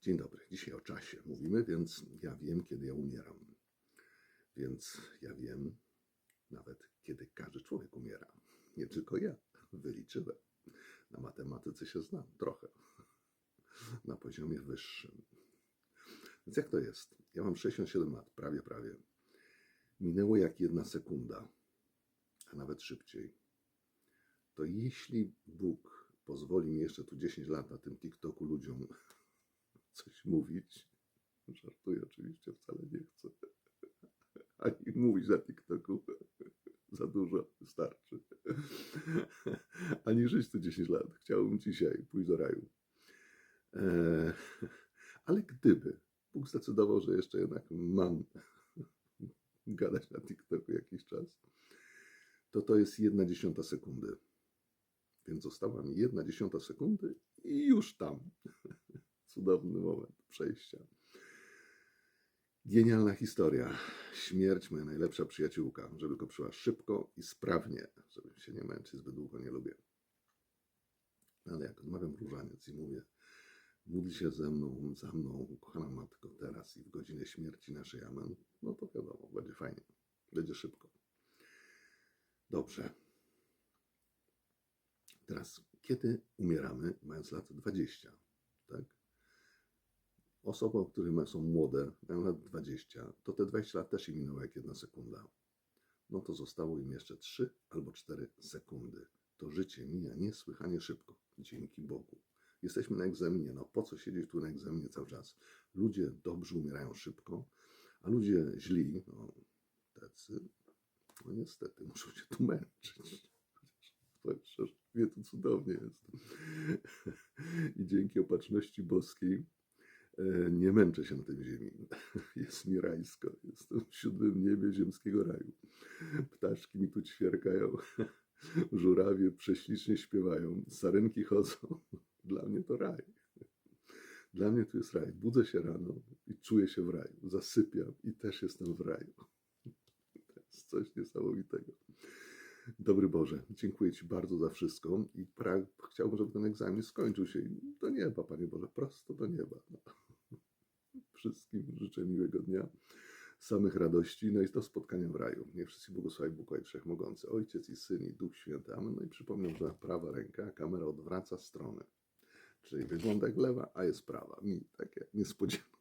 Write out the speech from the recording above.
Dzień dobry. Dzisiaj o czasie mówimy, więc ja wiem, kiedy ja umieram. Więc ja wiem nawet, kiedy każdy człowiek umiera. Nie tylko ja. Wyliczyłem. Na matematyce się znam trochę. Na poziomie wyższym. Więc jak to jest? Ja mam 67 lat, prawie, prawie. Minęło jak jedna sekunda, a nawet szybciej. To jeśli Bóg pozwoli mi jeszcze tu 10 lat na tym TikToku ludziom coś mówić, żartuję oczywiście, wcale nie chcę, ani mówić na TikToku za dużo wystarczy, ani żyć tu 10 lat. Chciałbym dzisiaj pójść do raju. Eee, ale gdyby Bóg zdecydował, że jeszcze jednak mam gadać na TikToku jakiś czas, to to jest jedna dziesiąta sekundy. Więc została mi jedna dziesiąta sekundy i już tam. Cudowny moment przejścia. Genialna historia. Śmierć moja najlepsza przyjaciółka, żeby go przyszła szybko i sprawnie, żebym się nie męczyć zbyt długo, nie lubię. Ale jak odmawiam różaniec i mówię, módl się ze mną, za mną, kochana matko, teraz i w godzinę śmierci naszej amen, no to wiadomo, będzie fajnie, będzie szybko. Dobrze. Teraz, kiedy umieramy, mając lat 20, tak? Osoby, które są młode, mają lat 20, to te 20 lat też im minęło jak jedna sekunda. No to zostało im jeszcze 3 albo 4 sekundy. To życie mija niesłychanie szybko, dzięki Bogu. Jesteśmy na egzaminie, no po co siedzieć tu na egzaminie cały czas? Ludzie dobrzy umierają szybko, a ludzie źli, no tacy, no niestety muszą się tu męczyć. Szczerze, wie to cudownie jest. I dzięki opatrzności boskiej nie męczę się na tej ziemi. Jest mi rajsko. Jestem w siódmym niebie ziemskiego raju. Ptaszki mi tu ćwierkają. Żurawie prześlicznie śpiewają. Sarenki chodzą. Dla mnie to raj. Dla mnie to jest raj. Budzę się rano i czuję się w raju. Zasypiam i też jestem w raju. To jest coś niesamowitego. Dobry Boże, dziękuję Ci bardzo za wszystko i pra- chciałbym, żeby ten egzamin skończył się do nieba, Panie Boże, prosto do nieba. No. Wszystkim życzę miłego dnia, samych radości, no i do spotkania w raju. Niech wszyscy błogosławi Bóg Wszechmogący, Ojciec i Syn i Duch Święty. Amen. No i przypomnę, że prawa ręka, kamera odwraca stronę. Czyli wygląda jak lewa, a jest prawa. Mi takie niespodzianka.